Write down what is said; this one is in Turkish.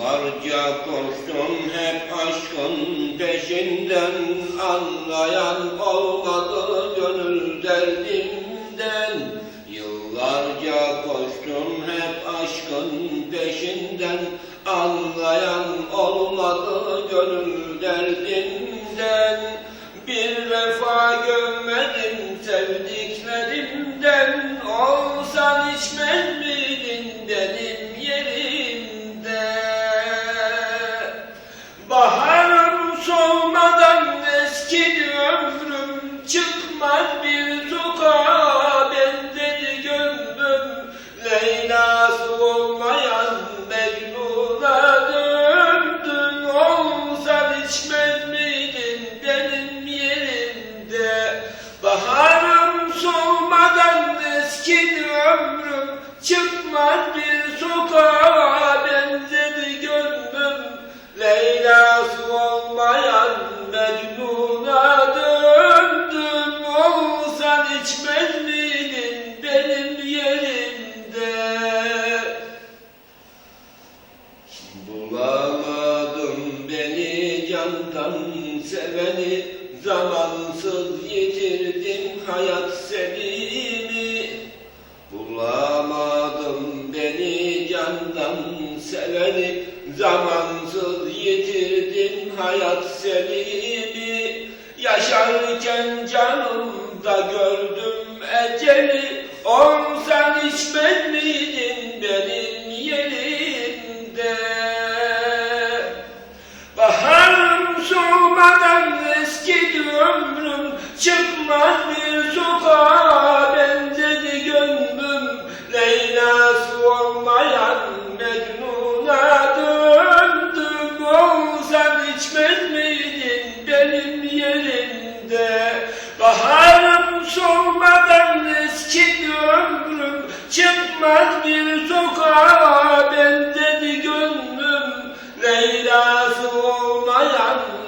Yıllarca koştum hep aşkın peşinden. Anlayan olmadı gönül derdimden Yıllarca koştum hep aşkın peşinden. Anlayan olmadı gönül derdimden Bir vefa görmedim sevdiklerimden Olsan içmez miydin Çıkmaz bir sokağa bendedi gönlüm Leyla'sı olmayan Mecnun'a döndün Olsan içmez miydin benim yerimde? Baharım solmadan eskidi ömrüm Çıkmaz bir sokağa beni candan seveni Zamansız yitirdim hayat sevimi. Bulamadım beni candan seveni Zamansız yitirdim hayat sevimi. Yaşarken canımda gördüm eceli Olsan içmez miydin Çıkmaz bir sokağa benzedi gönlüm. Leyla'sı olmayan Mecnun'a döndüm Olsan içmez miydin benim yerimde? Baharım solmadan ömrüm Çıkmaz bir sokağa benzedi gönlüm. Leyla'sı olmayan